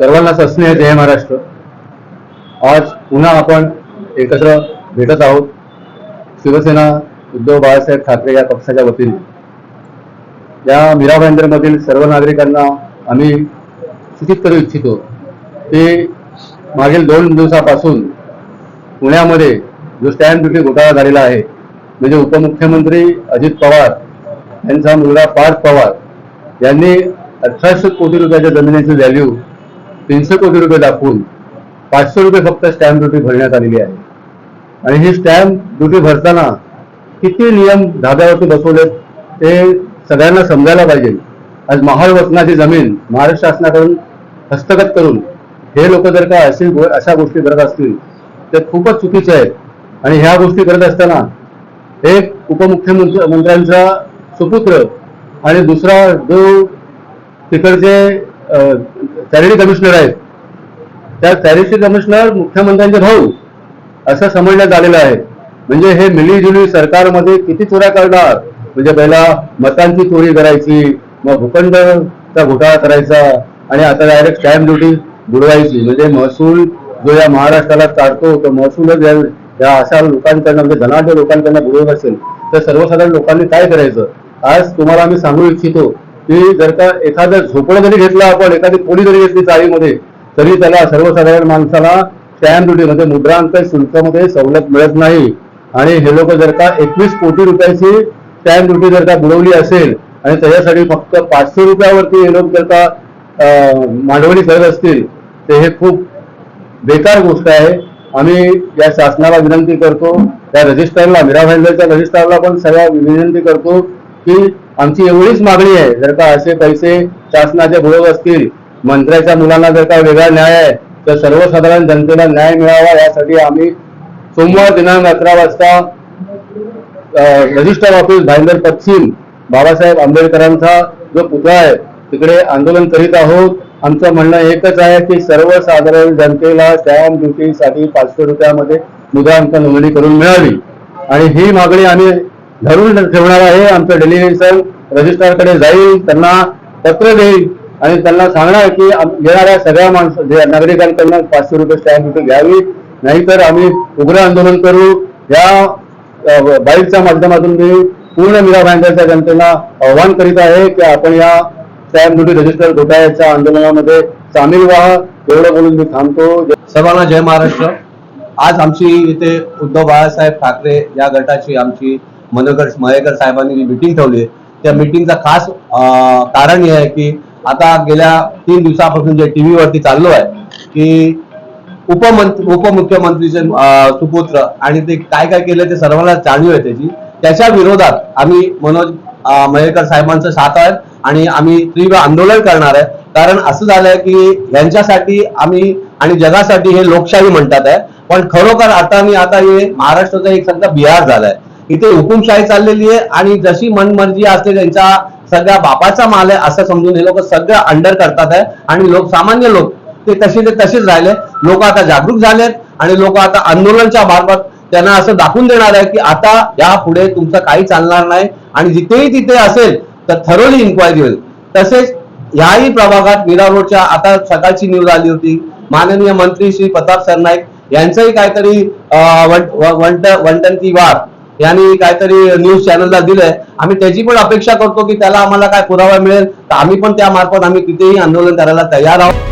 सर्वांना सस्नेह जय महाराष्ट्र. आज पुन्हा आपण एकत्र भेटत आहोत. शिवसेना उद्धव बाळासाहेब ठाकरे या पक्षाच्या वतीने. या मीरा भाईंदरमधील सर्व नागरिकांना आम्ही सूचित करू इच्छितो की मागील दोन दिवसापासून पुण्यामध्ये जो स्टॅम्प ड्युटी घोटाळा झालेला आहे म्हणजे उपमुख्यमंत्री अजित पवार यांचा मुलगा पार्थ पवार यांनी अठराशे कोटी रुपयाच्या जमिनीची व्हॅल्यू तीनशे कोटी रुपये दाखवून पाचशे रुपये फक्त स्टॅम्प ड्युटी भरण्यात आलेली आहे. आणि ही स्टॅम्प ड्युटी भरताना किती नियम धाब्यावरती बसवलेत ते सगळ्यांना समजायला पाहिजे. आज महाड वसनाची जमीन महाराष्ट्र शासनाकडून हस्तगत करून हे लोक जर का अशी अशा गोष्टी करत असतील ते खूपच चुकीचे आहेत आणि ह्या गोष्टी करत असताना एक उपमुख्यमंत्री मंत्र्यांचा सुपुत्र आणि दुसरा जो तिकडचे चॅरिटी कमिशनर आहेत. त्या चॅरिटी कमिशनर मुख्यमंत्र्यांचे भाऊ असं समजण्यात आलेलं आहे. म्हणजे हे मिलीजुली सरकारमध्ये किती चोऱ्या करणार? म्हणजे पहिला मतांची चोरी करायची मग भूखंडचा घोटाळा करायचा आणि आता डायरेक्ट स्टॅम्प ड्युटी बुडवायची. म्हणजे महसूल जो या महाराष्ट्राला काढतो तो महसूलच या अशा लोकांकडनं म्हणजे धनाढ्य लोकांकडनं बुडवत असेल तर सर्वसाधारण लोकांनी काय करायचं? आज तुम्हाला आम्ही सांगू इच्छितो की जर का एखादं झोपडं जरी घेतलं आपण एखादी पोळी जरी घेतली चाळीमध्ये तरी त्याला सर्वसाधारण माणसाला स्टॅम्प ड्युटीमध्ये म्हणजे मुद्रांक शुल्कामध्ये सवलत मिळत नाही. आणि हे लोक जर का एकवीस कोटी रुपयाची स्टॅम्प ड्युटी जर का बुडवली असेल आणि त्याच्यासाठी फक्त पाचशे रुपयावरती हे लोक जर का मांडवणी करत असतील ते हे खूप बेकार गोष्ट आहे. आम्ही या शासनाला विनंती करतो या रजिस्टरला मीरा भाईंदरच्या रजिस्टरला पण सगळ्या विनंती करतो की आमची एवढीच मागणी आहे. जर का असे पैसे शासनाचे भोग असतील मंत्र्याच्या मुलांना जर का वेगळा न्याय आहे तर सर्वसाधारण जनतेला न्याय मिळावा यासाठी आम्ही सोमवार दिनांक अकरा वाजता रजिस्टर ऑफिस भाईंदर पश्चिम बाबासाहेब आंबेडकरांचा जो पुतळा आहे तिकडे आंदोलन करीत आहोत. आमचं म्हणणं एकच आहे की सर्वसाधारण जनतेला स्टॅम्प ड्युटीसाठी पाचशे रुपयामध्ये मुद्रांक नोंदणी करून मिळावी. आणि ही मागणी आम्ही धरून ठेवणार आहे. आमचं डेलिगेशन रजिस्ट्रारकडे जाईल त्यांना पत्र देईल आणि त्यांना सांगणार की येणाऱ्या सगळ्या माणसं नागरिकांकडनं पाचशे रुपये स्टॅम्प ड्युटी घ्यावी. नाहीतर आम्ही उग्र आंदोलन करू. या बाईकच्या माध्यमातून मी पूर्ण मीरा भाईंदरच्या जनतेला आव्हान करीत आहे की आपण या स्टॅम्प ड्युटी रजिस्टर घोटाळ्याच्या आंदोलनामध्ये सामील व्हा. एवढं बोलून मी थांबतो. सर्वांना जय महाराष्ट्र. आज आमची इथे उद्धव बाळासाहेब ठाकरे या गटाची आमची मनोकर मयेकर साहेबांनी जी मिटिंग ठेवली आहे, त्या मिटिंगचा खास कारण हे आहे की आता गेल्या तीन दिवसापासून जे टीव्ही वरती चाललो आहे की उपमंत्री उपमुख्यमंत्रीचे सुपुत्र आणि ते काय काय केलं ते सर्वांना जाणीव आहे त्याची. त्याच्या विरोधात आम्ही मनोज मयेकर साहेबांचं साथ आहे आणि आम्ही तीव्र आंदोलन करणार आहे. कारण असं झालंय की यांच्यासाठी आम्ही आणि जगासाठी हे लोकशाही म्हणतात आहे. पण खरोखर आता मी आता हे महाराष्ट्राचा एक सध्या बिहार झालाय. इथे हुकुमशाही चाललेली आहे आणि जशी मनमर्जी असते त्यांच्या सगळ्या बापाचा माल आहे असं समजून हे लोक सगळं अंडर करतात आहे. आणि लोक सामान्य लोक ते तसे ते तसेच राहिले. लोक आता जागरूक झालेत आणि लोक आता आंदोलनच्या मार्फत त्यांना असं दाखवून देणार आहे की आता यापुढे तुमचं काही चालणार नाही. आणि जिथेही तिथे असेल तर थरोली इन्क्वायरी होईल. तसेच याही प्रभागात मीरा रोडच्या आता सकाळची न्यूज आली होती. माननीय मंत्री श्री प्रताप सरनाईक यांचंही काहीतरी वंट- वंट वंटन की वार यांनी काहीतरी न्यूज चॅनलला दिलंय. आम्ही त्याची पण अपेक्षा करतो की त्याला आम्हाला काय पुरावा मिळेल. तर आम्ही पण त्यामार्फत आम्ही तिथेही आंदोलन करायला तयार आहोत.